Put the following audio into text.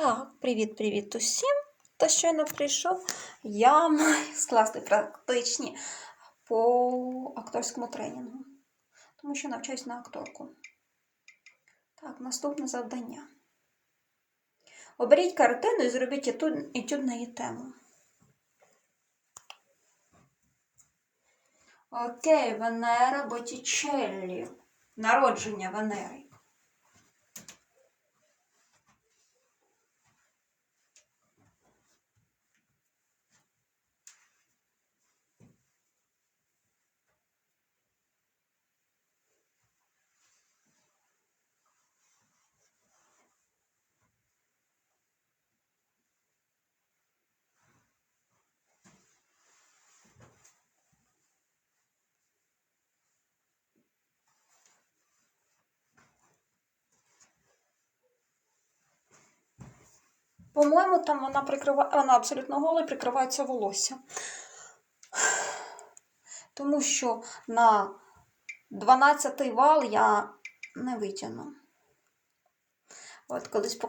Так, привіт-привіт усім. Хто щойно прийшов, я маю скласти практичні по акторському тренінгу, тому що навчаюсь на акторку. Так, наступне завдання. Оберіть картину і зробіть етюд на її тему. Окей, Венера Боттічеллі. Народження Венери. По-моєму, там вона прикриває, вона абсолютно гола і прикривається волосся. Тому що на 12 вал я не витягну. От колись показувала.